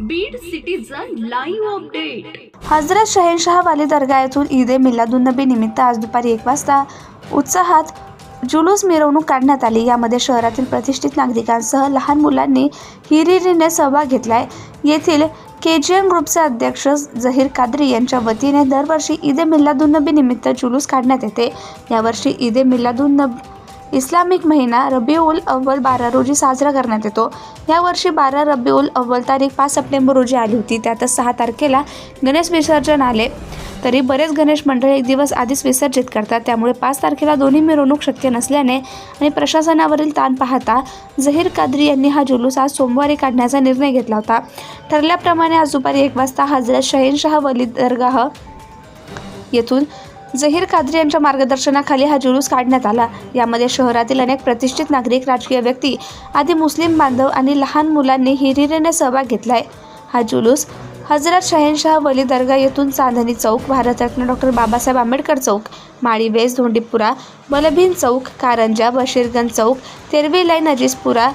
Beed citizen live update Hazrat शहेनशाह वाली दर्गा येथून ईद ए मिलादुन्नबी निमित्त आज दुपारी एक वाजता उत्साहात जुलूस मिरवणूक काढण्यात आली. यामध्ये शहरातील प्रतिष्ठित नागरिकांसह लहान मुलांनी हिरिरीने सहभाग घेतलाय. येथील के जी एम ग्रुपचे अध्यक्ष जहीर कादरी यांच्या वतीने दरवर्षी ईद ए मिल्लादुन्नबी निमित्त जुलूस काढण्यात येते. यावर्षी ईद ए मिल्लादुन्नबी इस्लामिक महिना रबिउल अव्वल बारा रोजी साजरा करण्यात येतो. यावर्षी बारा रबिउल अव्वल तारीख पाच सप्टेंबर रोजी आली होती. त्यातच सहा तारखेला गणेश विसर्जन आले. तरी बरेच गणेश मंडळ एक दिवस आधीच विसर्जित करतात. त्यामुळे पाच तारखेला दोन्ही मिरवणूक शक्य नसल्याने आणि प्रशासनावरील ताण पाहता जहीर कादरी यांनी हा जुलूस आज सोमवारी काढण्याचा निर्णय घेतला होता. ठरल्याप्रमाणे आज दुपारी एक वाजता हजरत शहेनशाह वली दरगाह येथून जहीर कादरी यांच्या मार्गदर्शनाखाली हा जुलूस काढण्यात आला. यामध्ये शहरातील अनेक प्रतिष्ठित नागरिक राजकीय व्यक्ती आदी मुस्लिम बांधव आणि लहान मुलांनी हिरिरीने सहभाग घेतलाय. हा जुलूस हजरत शहेनशाह वली दर्गा येथून चांदणी चौक भारतरत्न डॉक्टर बाबासाहेब आंबेडकर चौक माळीवेस धोंडीपुरा बलभीन चौक कारंजा बशीरगंज चौक तेरवी लाईन अजिजपुरा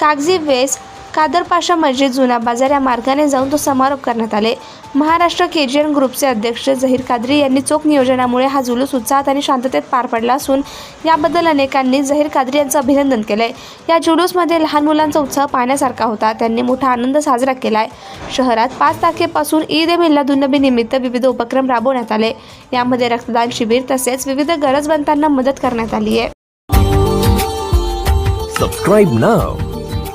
कागजी वेस कादरपाशा मस्जिद जुना बाजार या मार्गाने जाऊन तो समारोप करण्यात आले. महाराष्ट्र के जी एन ग्रुपचे अध्यक्ष जहीर कादरी यांनी चोख नियोजनामुळे हा जुलूस उत्साहात आणि शांततेत पार पडला असून याबद्दल अनेकांनी जहीर कादरी यांचं अभिनंदन केलंय. या जुलूसमध्ये लहान मुलांचा उत्साह पाहण्यासारखा होता. त्यांनी मोठा आनंद साजरा केलाय. शहरात पाच तारखेपासून ईद ए मिल्लादुन्नबी निमित्त विविध उपक्रम राबवण्यात आले. यामध्ये रक्तदान शिबिर तसेच विविध गरजवंतांना मदत करण्यात आली आहे